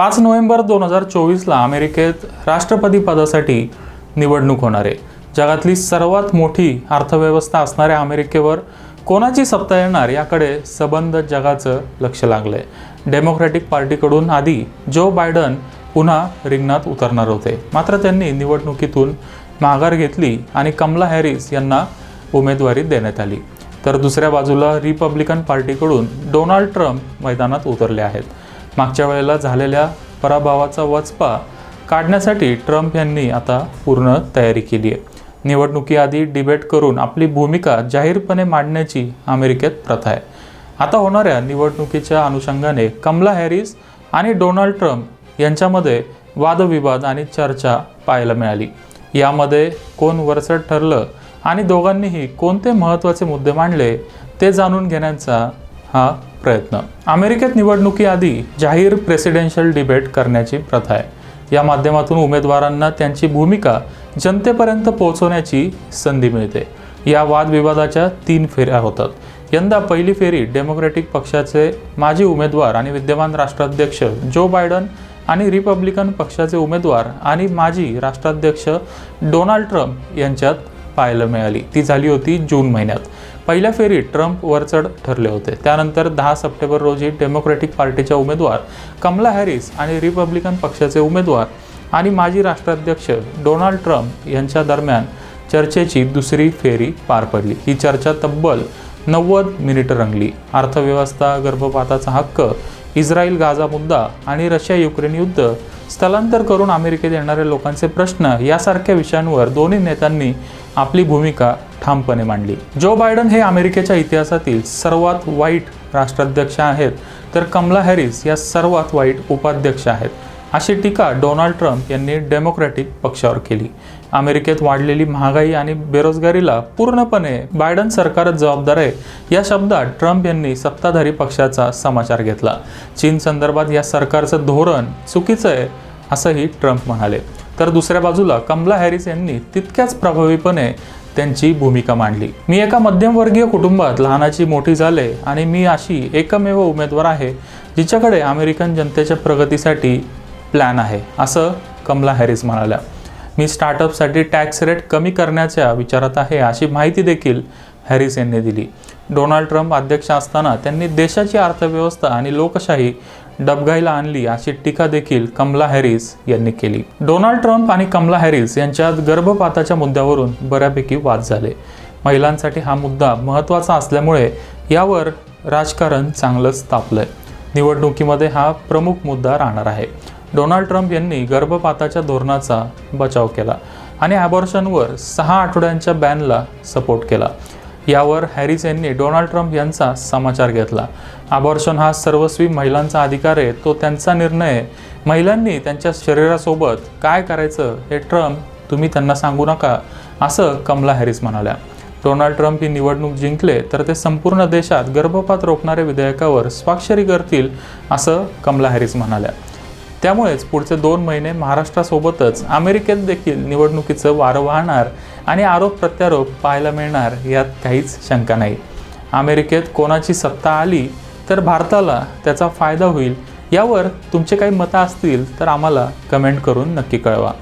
पाच नोव्हेंबर दोन हजार चोवीसला अमेरिकेत राष्ट्रपती पदासाठी निवडणूक होणार आहे. जगातली सर्वात मोठी अर्थव्यवस्था असणाऱ्या अमेरिकेवर कोणाची सत्ता येणार याकडे सबंध जगाचं लक्ष लागलंय. डेमोक्रॅटिक पार्टीकडून आधी जो बायडन पुन्हा रिंगणात उतरणार होते. मात्र त्यांनी निवडणुकीतून माघार घेतली आणि कमला हॅरिस यांना उमेदवारी देण्यात आली. तर दुसऱ्या बाजूला रिपब्लिकन पार्टीकडून डोनाल्ड ट्रम्प मैदानात उतरले आहेत. मागच्या वेळेला झालेल्या पराभवाचा वचपा काढण्यासाठी ट्रम्प यांनी आता पूर्ण तयारी केली आहे. निवडणुकीआधी डिबेट करून आपली भूमिका जाहीरपणे मांडण्याची अमेरिकेत प्रथा आहे. आता होणाऱ्या निवडणुकीच्या अनुषंगाने कमला हॅरिस आणि डोनाल्ड ट्रम्प यांच्यामध्ये वादविवाद आणि चर्चा पाहायला मिळाली. यामध्ये कोण वरचढ ठरलं आणि दोघांनीही कोणते महत्त्वाचे मुद्दे मांडले ते जाणून घेण्याचा हा प्रयत्न. अमेरिकेत निवडणुकीआधी जाहीर प्रेसिडेन्शियल डिबेट करण्याची प्रथा आहे. या माध्यमातून उमेदवारांना त्यांची भूमिका जनतेपर्यंत पोहोचवण्याची संधी मिळते. या वादविवादाच्या तीन फेऱ्या होतात. यंदा पहिली फेरी डेमोक्रॅटिक पक्षाचे माजी उमेदवार आणि विद्यमान राष्ट्राध्यक्ष जो बायडन आणि रिपब्लिकन पक्षाचे उमेदवार आणि माजी राष्ट्राध्यक्ष डोनाल्ड ट्रम्प यांच्यात पाहायला मिळाली. ती झाली होती जून महिन्यात. पहिल्या फेरीत ट्रम्प वरचढ ठरले होते. त्यानंतर दहा सप्टेंबर रोजी डेमोक्रॅटिक पार्टीच्या उमेदवार कमला हॅरिस आणि रिपब्लिकन पक्षाचे उमेदवार आणि माजी राष्ट्राध्यक्ष डोनाल्ड ट्रम्प यांच्या दरम्यान चर्चेची दुसरी फेरी पार पडली. ही चर्चा तब्बल नव्वद मिनिटं रंगली. अर्थव्यवस्था गर्भपाताचा हक्क इस्रायल गाझा मुद्दा आणि रशिया युक्रेन युद्ध स्थलांतर करून अमेरिकेत येणाऱ्या लोकांचे प्रश्न यासारख्या विषयांवर दोन्ही नेत्यांनी आपली भूमिका ठामपणे मांडली. जो बायडन हे अमेरिकेच्या इतिहासातील सर्वात वाईट राष्ट्राध्यक्ष आहेत तर कमला हॅरिस या सर्वात वाईट उपाध्यक्ष आहेत. अशी टीका डोनाल्ड ट्रम्प यांनी डेमोक्रॅटिक पक्षावर केली. अमेरिकेत वाढलेली महागाई आणि बेरोजगारीला पूर्णपणे बायडन सरकारच जबाबदार आहे या शब्दात ट्रम्प यांनी सत्ताधारी पक्षाचा समाचार घेतला. चीन संदर्भात या सरकारचं धोरण चुकीचं आहे असंही ट्रम्प म्हणाले. तर दुसऱ्या बाजूला कमला हॅरिस यांनी तितक्याच प्रभावीपणे त्यांची भूमिका मांडली. मी एका मध्यमवर्गीय कुटुंबात लहानाची मोठी झाले आणि मी अशी एकमेव उमेदवार आहे जिच्याकडे अमेरिकन जनतेच्या प्रगतीसाठी प्लॅन आहे असं कमला हॅरिस म्हणाल्या. मी स्टार्टअपसाठी टॅक्स रेट कमी करण्याच्या विचारात आहे अशी माहिती देखील हॅरिस यांनी दिली. डोनाल्ड ट्रम्प अध्यक्ष असताना त्यांनी देशाची अर्थव्यवस्था आणि लोकशाही डबघाईला आणली अशी टीका देखील कमला हॅरिस यांनी केली. डोनाल्ड ट्रम्प आणि कमला हॅरिस यांच्यात गर्भपाताच्या मुद्द्यावरून बऱ्यापैकी वाद झाले. महिलांसाठी हा मुद्दा महत्त्वाचा असल्यामुळे यावर राजकारण चांगलंच तापलंय. निवडणुकीमध्ये हा प्रमुख मुद्दा राहणार आहे. डोनाल्ड ट्रम्प यांनी गर्भपाताच्या धोरणाचा बचाव केला आणि ॲबॉर्शनवर सहा आठवड्यांच्या बॅनला सपोर्ट केला. यावर हॅरिस यांनी डोनाल्ड ट्रम्प यांचा समाचार घेतला. आबॉर्शन हा सर्वस्वी महिलांचा अधिकार आहे तो त्यांचा निर्णय महिलांनी त्यांच्या शरीरासोबत काय करायचं हे ट्रम्प तुम्ही त्यांना सांगू नका असं कमला हॅरिस म्हणाल्या. डोनाल्ड ट्रम्प ही निवडणूक जिंकले तर ते संपूर्ण देशात गर्भपात रोखणाऱ्या विधेयकावर स्वाक्षरी करतील असं कमला हॅरिस म्हणाल्या. त्यामुळेच पुढचे दोन महिने महाराष्ट्रासोबतच अमेरिकेत देखील निवडणुकीचं वारं वाहणार आणि आरोप प्रत्यारोप पाहायला मिळणार यात काहीच शंका नाही. अमेरिकेत कोणाची सत्ता आली तर भारताला त्याचा फायदा होईल यावर तुमचे काही मतं असतील तर आम्हाला कमेंट करून नक्की कळवा.